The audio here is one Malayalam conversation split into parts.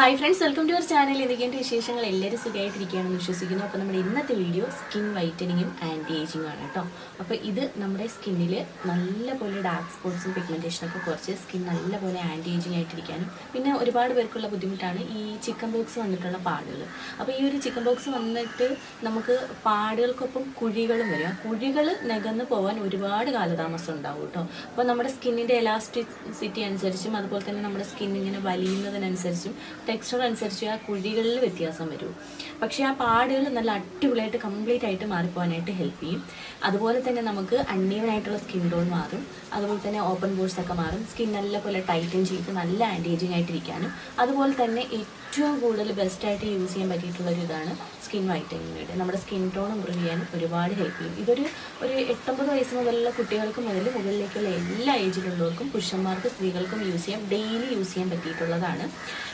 Hi friends welcome to our channel ഇതൊക്കെയാണ് വിശേഷങ്ങൾ. എല്ലാവരും സുഖമായിട്ടിരിക്കുകയാണെന്ന് വിശ്വസിക്കുന്നു. അപ്പോൾ നമ്മുടെ ഇന്നത്തെ വീഡിയോ സ്കിൻ വൈറ്റനിങ്ങും ആന്റി ഏജിങ്ങും ആണ് കേട്ടോ. അപ്പോൾ ഇത് നമ്മുടെ സ്കിന്നിൽ നല്ലപോലെ ഡാർക്ക് സ്പോട്ട്സും പിഗ്മെന്റേഷനൊക്കെ കുറച്ച് സ്കിൻ നല്ലപോലെ ആന്റി ഏജിങ് ആയിട്ടിരിക്കാനും പിന്നെ ഒരുപാട് പേർക്കുള്ള ബുദ്ധിമുട്ടാണ് ഈ ചിക്കൻ ബോക്സ് വന്നിട്ടുള്ള പാടുകൾ. അപ്പോൾ ഈ ഒരു ചിക്കൻ ബോക്സ് വന്നിട്ട് നമുക്ക് പാടുകൾക്കൊപ്പം കുഴികളും വരും. ആ കുഴികൾ നികന്ന് പോകാൻ ഒരുപാട് കാലതാമസം ഉണ്ടാവും കേട്ടോ. അപ്പോൾ നമ്മുടെ സ്കിന്നിന്റെ എലാസ്റ്റിസിറ്റി അനുസരിച്ചും അതുപോലെ തന്നെ നമ്മുടെ സ്കിൻ ഇങ്ങനെ വലിയുന്നതിനനുസരിച്ചും ടെക്സ്ചർ അനുസരിച്ച് ആ കുഴികളിൽ വ്യത്യാസം വരും. പക്ഷേ ആ പാടുകൾ നല്ല അടിപൊളിയായിട്ട് കംപ്ലീറ്റ് ആയിട്ട് മാറിപ്പോകാനായിട്ട് ഹെൽപ്പ് ചെയ്യും. അതുപോലെ തന്നെ നമുക്ക് അണ്ണീവനായിട്ടുള്ള സ്കിൻ ടോൺ മാറും. അതുപോലെ തന്നെ ഓപ്പൺ പോഴ്സ് ഒക്കെ മാറും. സ്കിൻ നല്ല പോലെ ടൈറ്റൻ ചെയ്ത് നല്ല ആന്റേജിങ് ആയിട്ടിരിക്കാനും. അതുപോലെ തന്നെ ഏറ്റവും കൂടുതൽ ബെസ്റ്റായിട്ട് യൂസ് ചെയ്യാൻ പറ്റിയിട്ടുള്ള ഒരു ഇതാണ് സ്കിൻ വൈറ്റനിങ് നമ്മുടെ സ്കിൻ ടോൺ ഇമ്പ്രൂവ് ചെയ്യാൻ ഒരുപാട് ഹെൽപ്പ് ചെയ്യും. ഇതൊരു ഒരു എട്ടൊമ്പത് വയസ്സ് മുതലുള്ള കുട്ടികൾക്ക് മുതൽ മുകളിലേക്കുള്ള എല്ലാ ഏജിലുള്ളവർക്കും പുരുഷന്മാർക്കും സ്ത്രീകൾക്കും യൂസ് ചെയ്യാം. ഡെയിലി യൂസ് ചെയ്യാൻ പറ്റിയിട്ടുള്ളതാണ്.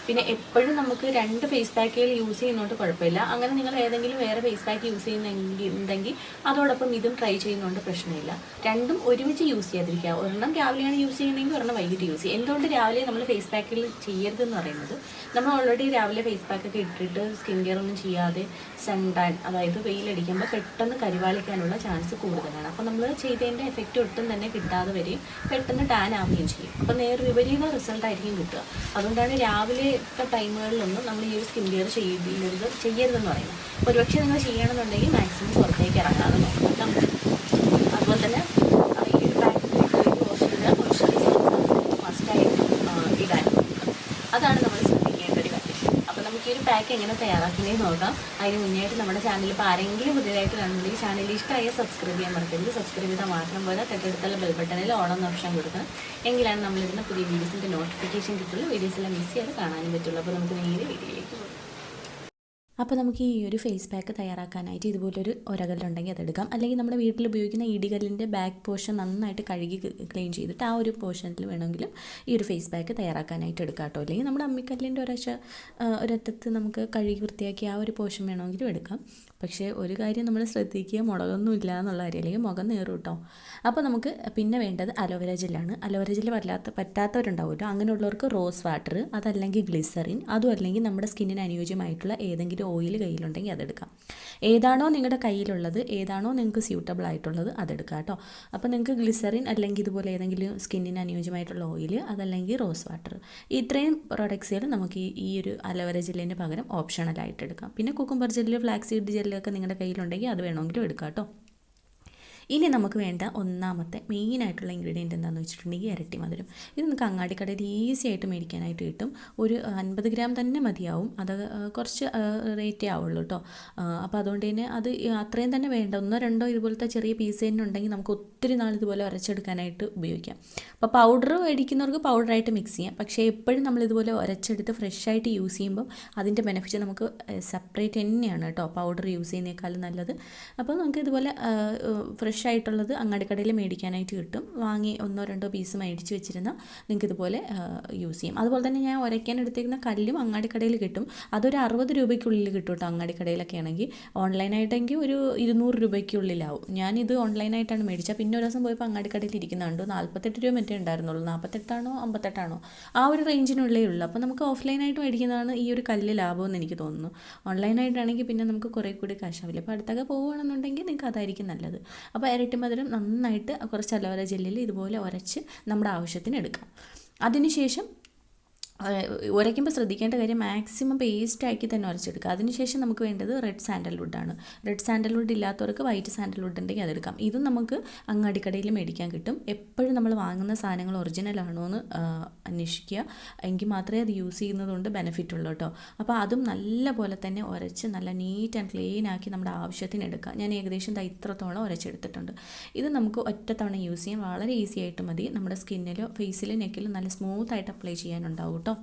പിന്നെ എപ്പോഴും നമുക്ക് രണ്ട് ഫേസ് പാക്കുകൾ യൂസ് ചെയ്യുന്നതുകൊണ്ട് കുഴപ്പമില്ല. അങ്ങനെ നിങ്ങൾ ഏതെങ്കിലും വേറെ ഫേസ് പാക്ക് യൂസ് ചെയ്യുന്നുണ്ടെങ്കിൽ അതോടൊപ്പം ഇതും ട്രൈ ചെയ്യുന്നതുകൊണ്ട് പ്രശ്നമില്ല. രണ്ടും ഒരുമിച്ച് യൂസ് ചെയ്യാതിരിക്കുക. ഒരെണ്ണം രാവിലെയാണ് യൂസ് ചെയ്യുന്നതെങ്കിൽ ഒരെണ്ണം വൈകിട്ട് യൂസ് ചെയ്യുക. എന്തുകൊണ്ട് രാവിലെ നമ്മൾ ഫേസ് പാക്കിൽ ചെയ്യരുതെന്ന് പറയുന്നത്? നമ്മൾ ഓൾറെഡി രാവിലെ ഫേസ് പാക്കൊക്കെ ഇട്ടിട്ട് സ്കിൻ കെയർ ഒന്നും ചെയ്യാതെ സൺടാൻ അതായത് വെയിലടിക്കുമ്പോൾ പെട്ടെന്ന് കരിവാളിക്കാനുള്ള ചാൻസ് കൂടുതലാണ്. അപ്പോൾ നമ്മൾ ചെയ്തതിന്റെ എഫക്റ്റ് ഒട്ടും തന്നെ കിട്ടാതെ വരികയും പെട്ടെന്ന് ടാൻ ആവുകയും ചെയ്യും. അപ്പോൾ നേർ വിപരീത റിസൾട്ട് ആയിരിക്കും കിട്ടുക. അതുകൊണ്ടാണ് രാവിലത്തെ ടൈമുകളിലൊന്നും നമ്മൾ ഈ ഒരു സ്കിൻ കെയർ ചെയ്യരുത് ചെയ്യരുതെന്ന് പറയുന്നത് ഒരുപക്ഷെ നിങ്ങൾ ചെയ്യണമെന്നുണ്ടെങ്കിൽ മാക്സിമം പുറത്തേക്ക് ഇറങ്ങാതെ നോക്കാം അതുപോലെ തന്നെ ആ, ഈ ഒരു പാക്കറ്റ് വാഷ് ചെയ്ത് മോയ്സ്ചറൈസർ മസ്റ്റായിട്ട് ഇടാൻ അതാണ് നമ്മൾ ശ്രദ്ധിക്കേണ്ട ഒരു കാര്യം അപ്പോൾ നമുക്ക് ഈ ഒരു പാക്ക് എങ്ങനെ തയ്യാറാക്കുന്നത് നോക്കാം. അതിന് മുന്നേയായിട്ട് നമ്മുടെ ചാനൽ ഇപ്പോൾ ആരെങ്കിലും പുതിയതായിട്ട് കാണുന്നുണ്ടെങ്കിൽ ചാനൽ ഇഷ്ടമായ സബ്സ്ക്രൈബ് ചെയ്യാൻ മറക്കരുത്. സബ്സ്ക്രൈബ് ചെയ്താൽ മാത്രം പോലെ തൊട്ടടുത്തുള്ള ബെൽ ബട്ടണിൽ ഓണം ഓപ്ഷൻ കൊടുക്കണം. എങ്കിലാണ് നമ്മളിരുന്ന പുതിയ വീഡിയോസിന്റെ നോട്ടിഫിക്കേഷൻ കിട്ടുള്ളൂ. വീഡിയോസെല്ലാം മിസ് ചെയ്യാതെ കാണാനും പറ്റുള്ളൂ. അപ്പോൾ നമുക്ക് നേരെ വീഡിയോയിലേക്ക് പോകാം. അപ്പോൾ നമുക്ക് ഈ ഒരു ഫേസ് പാക്ക് തയ്യാറാക്കാനായിട്ട് ഇതുപോലൊരു ഒരകലുണ്ടെങ്കിൽ അതെടുക്കാം അല്ലെങ്കിൽ നമ്മുടെ വീട്ടിൽ ഉപയോഗിക്കുന്ന ഇടികല്ലിന്റെ ബാക്ക് പോർഷൻ നന്നായിട്ട് കഴുകി ക്ലീൻ ചെയ്തിട്ട് ആ ഒരു പോർഷനിൽ വേണമെങ്കിലും ഈ ഒരു ഫേസ് പാക്ക് തയ്യാറാക്കാനായിട്ട് എടുക്കാം കേട്ടോ. അല്ലെങ്കിൽ നമ്മുടെ അമ്മിക്കല്ലിന്റെ ഒരശ ഒരറ്റത്ത് നമുക്ക് കഴുകി വൃത്തിയാക്കി ആ ഒരു പോർഷൻ വേണമെങ്കിലും എടുക്കാം. പക്ഷേ ഒരു കാര്യം നമ്മൾ ശ്രദ്ധിക്കുക മുളകൊന്നും ഇല്ല എന്നുള്ള കാര്യം. അല്ലെങ്കിൽ മുഖം നേറും കേട്ടോ. അപ്പോൾ നമുക്ക് പിന്നെ വേണ്ടത് അലോവേര ജെല്ലാണ്. അലോവേര ജെല്ല് വല്ലാത്ത പറ്റാത്തവരുണ്ടാവുമല്ലോ അങ്ങനെയുള്ളവർക്ക് റോസ് വാട്ടർ അതല്ലെങ്കിൽ ഗ്ലിസറിൻ അതും അല്ലെങ്കിൽ നമ്മുടെ സ്കിന്നിന് അനുയോജ്യമായിട്ടുള്ള ഏതെങ്കിലും ഓയിൽ കയ്യിലുണ്ടെങ്കിൽ അതെടുക്കാം ഏതാണോ നിങ്ങളുടെ കയ്യിലുള്ളത് ഏതാണോ നിങ്ങൾക്ക് സ്യൂട്ടബിൾ ആയിട്ടുള്ളത് അതെടുക്കാം കേട്ടോ. അപ്പോൾ നിങ്ങൾക്ക് ഗ്ലിസറിൻ അല്ലെങ്കിൽ ഇതുപോലെ ഏതെങ്കിലും സ്കിന്നിന് അനുയോജ്യമായിട്ടുള്ള ഓയിൽ അതല്ലെങ്കിൽ റോസ് വാട്ടർ ഇത്രയും പ്രൊഡക്ട്സുകൾ നമുക്ക് ഈ ഒരു അലവര ജെല്ലിന് പകരം ഓപ്ഷണലായിട്ട് എടുക്കാം. പിന്നെ കുക്കുംബർ ജെല്ല് ഫ്ലാക്സീഡ് സീഡ് ജെല്ലൊക്കെ നിങ്ങളുടെ കയ്യിലുണ്ടെങ്കിൽ അത് വേണമെങ്കിലും എടുക്കാം കേട്ടോ. ഇനി നമുക്ക് വേണ്ട ഒന്നാമത്തെ മെയിനായിട്ടുള്ള ഇൻഗ്രീഡിയന്റ് എന്താണെന്ന് വെച്ചിട്ടുണ്ടെങ്കിൽ ഇരട്ടി മധുരം. ഇത് നമുക്ക് അങ്ങാടിക്കടയിൽ ഈസി ആയിട്ട് മേടിക്കാനായിട്ട് കിട്ടും. ഒരു അൻപത് ഗ്രാം തന്നെ മതിയാവും. അത് കുറച്ച് റേറ്റേ ആവുള്ളൂ കേട്ടോ അപ്പോൾ അതുകൊണ്ട് തന്നെ അത് അത്രയും തന്നെ വേണ്ട. ഒന്നോ രണ്ടോ ഇതുപോലത്തെ ചെറിയ പീസ് തന്നെ ഉണ്ടെങ്കിൽ നമുക്ക് ഒത്തിരി നാൾ ഇതുപോലെ ഉരച്ചെടുക്കാനായിട്ട് ഉപയോഗിക്കാം. അപ്പോൾ പൗഡർ മേടിക്കുന്നവർക്ക് പൗഡറായിട്ട് മിക്സ് ചെയ്യാം. പക്ഷേ എപ്പോഴും നമ്മൾ ഇതുപോലെ ഉരച്ചെടുത്ത് ഫ്രഷായിട്ട് യൂസ് ചെയ്യുമ്പോൾ അതിന്റെ ബെനിഫിറ്റ് നമുക്ക് സെപ്പറേറ്റ് തന്നെയാണ് കേട്ടോ പൗഡർ യൂസ് ചെയ്യുന്നേക്കാളും നല്ലത്. അപ്പോൾ നമുക്ക് ഇതുപോലെ ഫ്രഷ് ആയിട്ടുള്ളത് അങ്ങാടിക്കടയിൽ മേടിക്കാനായിട്ട് കിട്ടും. വാങ്ങി ഒന്നോ രണ്ടോ പീസ് മേടിച്ച് വെച്ചിരുന്ന നിങ്ങൾക്ക് ഇതുപോലെ യൂസ് ചെയ്യും. അതുപോലെ തന്നെ ഞാൻ ഉരയ്ക്കാൻ എടുത്തിരിക്കുന്ന കല്ലും അങ്ങാടിക്കടയിൽ കിട്ടും. അതൊരു അറുപത് രൂപയ്ക്കുള്ളിൽ കിട്ടും കേട്ടോ അങ്ങാടിക്കടയിലൊക്കെ ആണെങ്കിൽ. ഓൺലൈനായിട്ടെങ്കിൽ ഒരു ഇരുന്നൂറ് രൂപയ്ക്കുള്ളിലാവും. ഞാനിത് ഓൺലൈനായിട്ടാണ് മേടിച്ചത്. പിന്നെ ഒരു ദിവസം പോയപ്പോൾ അങ്ങാടിക്കടയിൽ ഇരിക്കുന്നുണ്ട് നാൽപ്പത്തെട്ട് രൂപ മറ്റേ ഉണ്ടായിരുന്നുള്ളൂ. നാൽപ്പത്തെട്ടാണോ അമ്പത്തെട്ടാണോ? ആ ഒരു റേഞ്ചിനുള്ളേ ഉള്ളൂ. അപ്പോൾ നമുക്ക് ഓഫ്ലൈനായിട്ട് മേടിക്കുന്നതാണ് ഈ ഒരു കല്ല് ലാഭമെന്ന് എനിക്ക് തോന്നുന്നു. ഓൺലൈനായിട്ടാണെങ്കിൽ പിന്നെ നമുക്ക് കുറേ കൂടി കാശാവില്ല അപ്പോൾ അടുത്തൊക്കെ പോവുകയാണെന്നുണ്ടെങ്കിൽ നിങ്ങൾക്ക് അതായിരിക്കും നല്ലത്. അപ്പോൾ ഇരട്ടി മധുരം നന്നായിട്ട് കുറച്ച് അലോവേര ജെല്ലിൽ ഇതുപോലെ ഉരച്ച് നമ്മുടെ ആവശ്യത്തിന് എടുക്കാം. അതിനുശേഷം ഉരയ്ക്കുമ്പോൾ ശ്രദ്ധിക്കേണ്ട കാര്യം മാക്സിമം പേസ്റ്റ് ആക്കി തന്നെ ഉരച്ചെടുക്കുക അതിനുശേഷം നമുക്ക് വേണ്ടത് റെഡ് സാൻഡൽവുഡാണ് റെഡ് സാൻഡൽവുഡ് ഇല്ലാത്തവർക്ക് വൈറ്റ് സാൻഡൽവുഡ് ഉണ്ടെങ്കിൽ അതെടുക്കാം. ഇതും നമുക്ക് അങ്ങാടിക്കടയിൽ മേടിക്കാൻ കിട്ടും. എപ്പോഴും നമ്മൾ വാങ്ങുന്ന സാധനങ്ങൾ ഒറിജിനൽ ആണോ എന്ന് അന്വേഷിക്കുക. എങ്കിൽ മാത്രമേ അത് യൂസ് ചെയ്യുന്നതുകൊണ്ട് ബെനിഫിറ്റ് ഉള്ളൂ കേട്ടോ. അപ്പോൾ അതും നല്ല പോലെ തന്നെ ഉരച്ച് നല്ല നീറ്റ് ആൻഡ് ക്ലീൻ ആക്കി നമ്മുടെ ആവശ്യത്തിന് എടുക്കുക ഞാൻ ഏകദേശം ദാ ഇത്രത്തോളം ഉരച്ചെടുത്തിട്ടുണ്ട് ഇത് നമുക്ക് ഒറ്റത്തവണ യൂസ് ചെയ്യാൻ വളരെ ഈസി ആയിട്ട് മതി. നമ്മുടെ സ്കിന്നിലോ ഫേസിലോ നെക്കിലോ നല്ല സ്മൂത്ത് ആയിട്ട് അപ്ലൈ ചെയ്യാനുണ്ടാവും കേട്ടോ.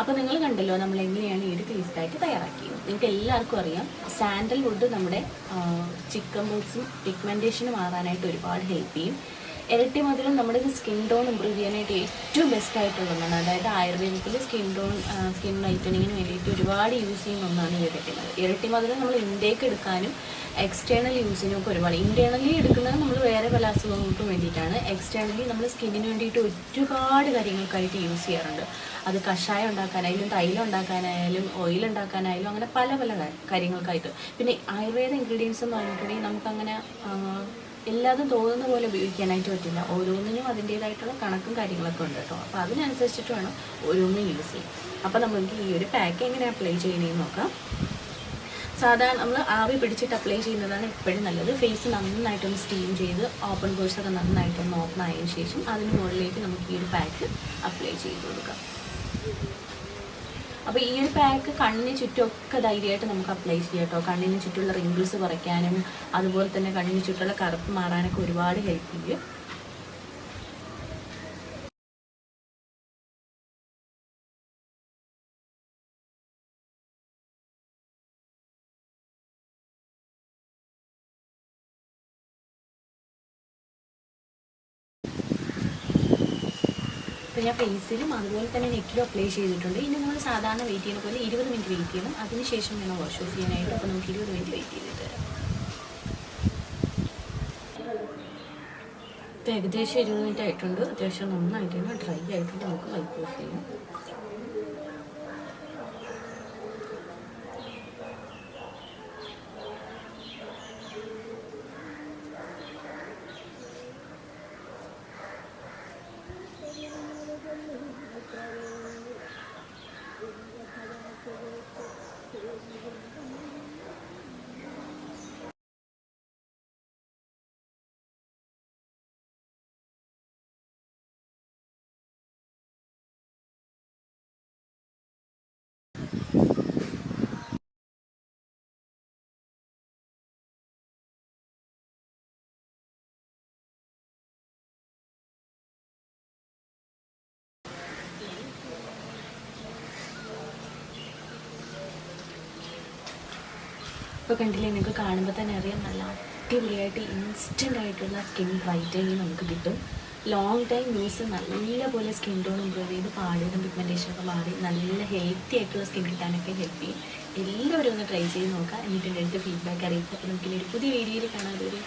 അപ്പോൾ നിങ്ങൾ കണ്ടല്ലോ നമ്മൾ എങ്ങനെയാണ് ഈ ഒരു പാക്ക് തയ്യാറാക്കിയത്. നിങ്ങൾക്ക് എല്ലാവർക്കും അറിയാം സാൻഡൽ വുഡ് നമ്മുടെ ചിക്കൻ ബോക്സും പിഗ്മെന്റേഷനും മാറാനായിട്ട് ഒരുപാട് ഹെൽപ്പ് ചെയ്യും. ഇരട്ടി മധുരം നമ്മുടെ സ്കിൻ ടോൺ ഇമ്പ്രൂവ് ചെയ്യാനായിട്ട് ഏറ്റവും ബെസ്റ്റ് ആയിട്ടുള്ളതാണ്. അതായത് ആയുർവേദത്തിൽ സ്കിൻ ടോൺ സ്കിൻ ലൈറ്റനിങ്ങിന് വേണ്ടിയിട്ട് ഒരുപാട് യൂസ് ചെയ്യുന്ന ഒന്നാണ് ഈ ഇരട്ടി മധുരം നമ്മൾ ഇൻടേക്ക് എടുക്കാനും എക്സ്റ്റേണൽ യൂസിനും ഒക്കെ ഒരുപാട്. ഇന്റേണലി എടുക്കുന്നത് നമ്മൾ വേറെ പല അസുഖങ്ങൾക്കും വേണ്ടിയിട്ടാണ്. എക്സ്റ്റേണലി നമ്മൾ സ്കിന്നിന് വേണ്ടിയിട്ട് ഒരുപാട് കാര്യങ്ങൾക്കായിട്ട് യൂസ് ചെയ്യാറുണ്ട്. അത് കഷായം ഉണ്ടാക്കാനായാലും തൈലം ഉണ്ടാക്കാനായാലും ഓയിൽ ഉണ്ടാക്കാനായാലും അങ്ങനെ പല പല കാര്യങ്ങൾക്കായിട്ട്. പിന്നെ ആയുർവേദ ഇൻഗ്രീഡിയൻസ് എന്ന് പറഞ്ഞിട്ടുണ്ടെങ്കിൽ നമുക്കങ്ങനെ എല്ലാതും തോന്നുന്ന പോലെ ഉപയോഗിക്കാനായിട്ട് പറ്റില്ല. ഓരോന്നിനും അതിന്റേതായിട്ടുള്ള കണക്കും കാര്യങ്ങളൊക്കെ ഉണ്ട് കേട്ടോ. അപ്പോൾ അതിനനുസരിച്ചിട്ട് വേണം ഓരോന്നും യൂസ് ചെയ്യാം അപ്പോൾ നമുക്ക് ഈ ഒരു പാക്ക് എങ്ങനെ അപ്ലൈ ചെയ്യണമെന്ന് നോക്കാം. സാധാരണ നമ്മൾ ആവി പിടിച്ചിട്ട് അപ്ലൈ ചെയ്യുന്നതാണ് എപ്പോഴും നല്ലത്. ഫേസ് നന്നായിട്ടൊന്ന് സ്റ്റീം ചെയ്ത് ഓപ്പൺ കോഴ്സ് ഒക്കെ നന്നായിട്ടൊന്ന് ഓപ്പൺ ആയതിനു ശേഷം അതിന് മുകളിലേക്ക് നമുക്ക് ഈ ഒരു പാക്ക് അപ്ലൈ ചെയ്ത് കൊടുക്കാം. അപ്പോൾ ഈ ഒരു പാക്ക് കണ്ണിന് ചുറ്റുമൊക്കെ ധൈര്യമായിട്ട് നമുക്ക് അപ്ലൈ ചെയ്യാം കേട്ടോ. കണ്ണിന് ചുറ്റുമുള്ള റിങ്കിൾസ് കുറയ്ക്കാനും അതുപോലെ തന്നെ കണ്ണിന് ചുറ്റുള്ള കറുപ്പ് മാറാനൊക്കെ ഒരുപാട് ഹെൽപ്പ് ചെയ്യും. അപ്പോൾ ഞാൻ ഫേസിലും അതുപോലെ തന്നെ നെക്കിലും അപ്ലൈ ചെയ്തിട്ടുണ്ട്. ഇനി നമ്മൾ സാധാരണ വെയിറ്റ് ചെയ്യുന്ന പോലെ ഇരുപത് മിനിറ്റ് വെയിറ്റ് ചെയ്യണം. അതിനുശേഷം വേണം വാഷ് ഓഫ് ചെയ്യാനായിട്ട്. അപ്പോൾ നമുക്ക് ഇരുപത് മിനിറ്റ് വെയിറ്റ് ചെയ്തിട്ട് വരാം. ഇപ്പോൾ ഏകദേശം ഇരുപത് മിനിറ്റ് ആയിട്ടുണ്ട്. അത്യാവശ്യം നന്നായിട്ട് ഡ്രൈ ആയിട്ട് നമുക്ക് വൈപ്പ് ഓഫ് ചെയ്യാം. ഇപ്പോൾ കണ്ടില്ലേ നിങ്ങൾക്ക് കാണുമ്പോൾ തന്നെ അറിയാം നല്ല അടിപൊളിയായിട്ട് ഇൻസ്റ്റന്റ് ആയിട്ടുള്ള സ്കിൻ ബ്രൈറ്റനിങ് നമുക്ക് കിട്ടും. ലോങ് ടൈം യൂസ് നല്ലപോലെ സ്കിൻ ടോൺ ഇമ്പ്രൂവ് ചെയ്ത് പാടിയതും പിഗ്മെന്റേഷൻ ഒക്കെ മാറി നല്ല ഹെൽത്തി ആയിട്ടുള്ള സ്കിൻ കിട്ടാനൊക്കെ ഹെൽപ്പ് ചെയ്യും. എല്ലാവരും ഒന്ന് ട്രൈ ചെയ്ത് നോക്കാം. എന്നിട്ട് എന്റെ അടുത്ത് ഫീഡ്ബാക്ക് അറിയിക്കുക. അപ്പോൾ നമുക്ക് ഇനി ഒരു പുതിയ വീഡിയോയിൽ കാണാൻ ഒരു